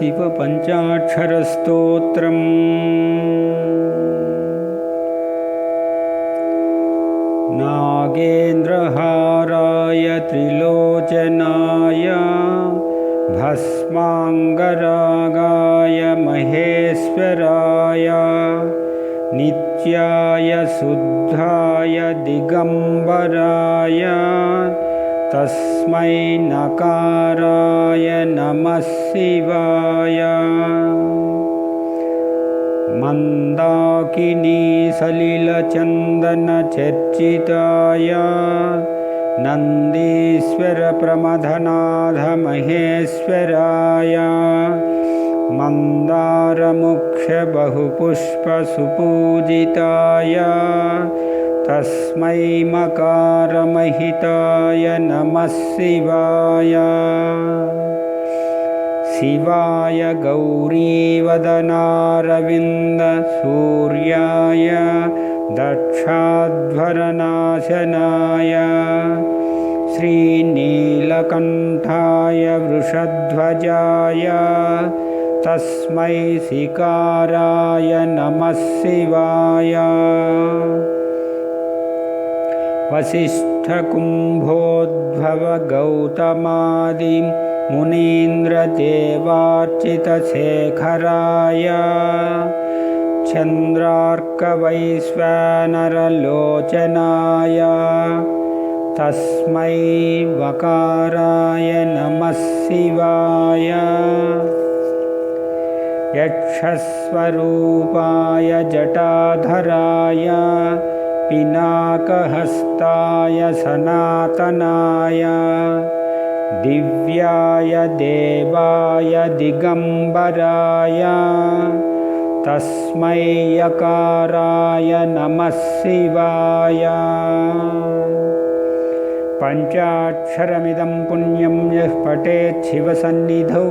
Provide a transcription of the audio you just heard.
शिवपञ्चाक्षरस्तोत्रम् नागेन्द्रहाराय त्रिलोचनाय भस्माङ्गरागाय महेश्वराय नित्याय शुद्धाय दिगम्बराय तस्मै नकाराय नमः शिवाय। मन्दाकिनीसलिलचन्दनचर्चिताय नन्दीश्वरप्रमथनाथमहेश्वराय मन्दारमुख्यबहुपुष्पसुपूजिताय तस्मै मकारमहिताय नमः शिवाय। शिवाय गौरीवदनारविन्दसूर्याय दक्षाध्वरनाशनाय श्रीनीलकण्ठाय वृषध्वजाय तस्मै शिकाराय नमः शिवाय। वसिष्ठकुम्भोद्भवगौतमादिं मुनीन्द्रदेवार्चितशेखराय। चन्द्रार्कवैश्वानरलोचनाय। तस्मै वकाराय नमः शिवाय यक्षस्वरूपाय जटाधराय पिनाकहस्ताय सनातनाय दिव्याय देवाय दिगम्बराय तस्मै यकाराय नमः शिवाय। पञ्चाक्षरमिदं पुण्यं यः पठेत् शिवसन्निधौ